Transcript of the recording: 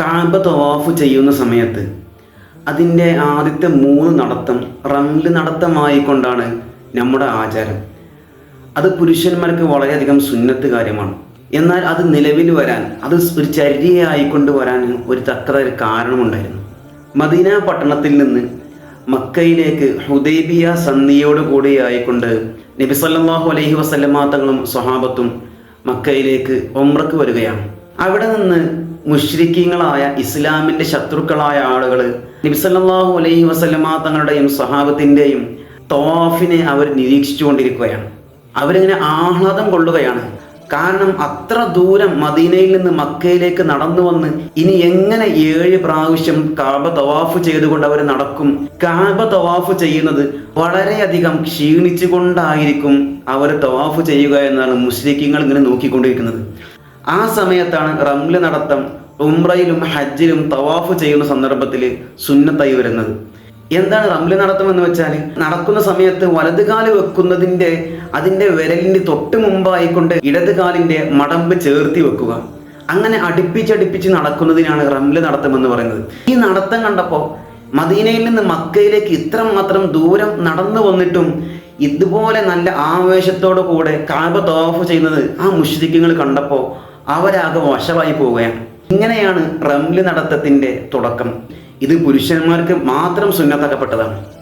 കാബ തവാഫ് ചെയ്യുന്ന സമയത്ത് അതിന്റെ ആദ്യത്തെ മൂന്ന് നടത്തം റംൽ നടത്തമായിക്കൊണ്ടാണ് നമ്മുടെ ആചാരം. അത് പുരുഷന്മാർക്ക് വളരെയധികം സുന്നത്ത് കാര്യമാണ്. എന്നാൽ അത് നിലവിൽ വരാൻ അത് ഒരു ചര്യയായിക്കൊണ്ട് വരാൻ ഒരു തക്കത ഒരു കാരണമുണ്ടായിരുന്നു. മദീന പട്ടണത്തിൽ നിന്ന് മക്കയിലേക്ക് ഹുദൈബിയ സന്ധിയോട് കൂടിയായിക്കൊണ്ട് നബി സല്ലല്ലാഹു അലൈഹി വസല്ലമ തങ്ങളും സ്വഹാബത്തും മക്കയിലേക്ക് ഒമ്രക്ക് വരികയാണ്. അവിടെ നിന്ന് മുഷ്രിക്കീങ്ങളായ ഇസ്ലാമിന്റെ ശത്രുക്കളായ ആളുകൾ നബി സല്ലല്ലാഹു അലൈഹി വസല്ലമ തങ്ങളുടെയും സ്വഹാബത്തിന്റെയും തോഫിനെ അവർ നിരീക്ഷിച്ചുകൊണ്ടിരിക്കുകയാണ്. അവരിങ്ങനെ ആഹ്ലാദം കൊള്ളുകയാണ്. കാരണം അത്ര ദൂരം മദീനയിൽ നിന്ന് മക്കയിലേക്ക് നടന്നു വന്ന് ഇനി എങ്ങനെ ഏഴ് പ്രാവശ്യം കാബ തവാഫ് ചെയ്തുകൊണ്ട് അവർ നടക്കും? കാബ തവാഫ് ചെയ്യുന്നത് വളരെയധികം ക്ഷീണിച്ചുകൊണ്ടായിരിക്കും അവർ തവാഫ് ചെയ്യുക എന്നാണ് മുസ്ലിഖിങ്ങൾ ഇങ്ങനെ നോക്കിക്കൊണ്ടിരിക്കുന്നത്. ആ സമയത്താണ് റംല നടത്തം ഉംറയിലും ഹജ്ജിലും തവാഫ് ചെയ്യുന്ന സന്ദർഭത്തിൽ സുന്നത്തായി വരുന്നത്. എന്താണ് റംല നടത്തം എന്ന് വെച്ചാൽ നടക്കുന്ന സമയത്ത് വലത് കാൽ വെക്കുന്നതിന്റെ അതിന്റെ വിരലിന്റെ തൊട്ട് മുമ്പായിക്കൊണ്ട് ഇടത് കാലിന്റെ മടമ്പ് ചേർത്തി വെക്കുക. അങ്ങനെ അടുപ്പിച്ചടുപ്പിച്ച് നടക്കുന്നതിനാണ് റംല നടത്തം എന്ന് പറയുന്നത്. ഈ നടത്തം കണ്ടപ്പോൾ മദീനയിൽ നിന്ന് മക്കയിലേക്ക് ഇത്രമാത്രം ദൂരം നടന്നു വന്നിട്ടും ഇതുപോലെ നല്ല ആവേശത്തോടു കൂടെ കാബ തോഫ് ചെയ്യുന്നത് ആ മുഷ്രിക്കുകൾ കണ്ടപ്പോൾ അവരാകെ വശമായി പോവുകയാണ്. ഇങ്ങനെയാണ് റംൽ നടത്തത്തിന്റെ തുടക്കം. ഇത് പുരുഷന്മാർക്ക് മാത്രം സുന്നത്താക്കപ്പെട്ടതാണ്.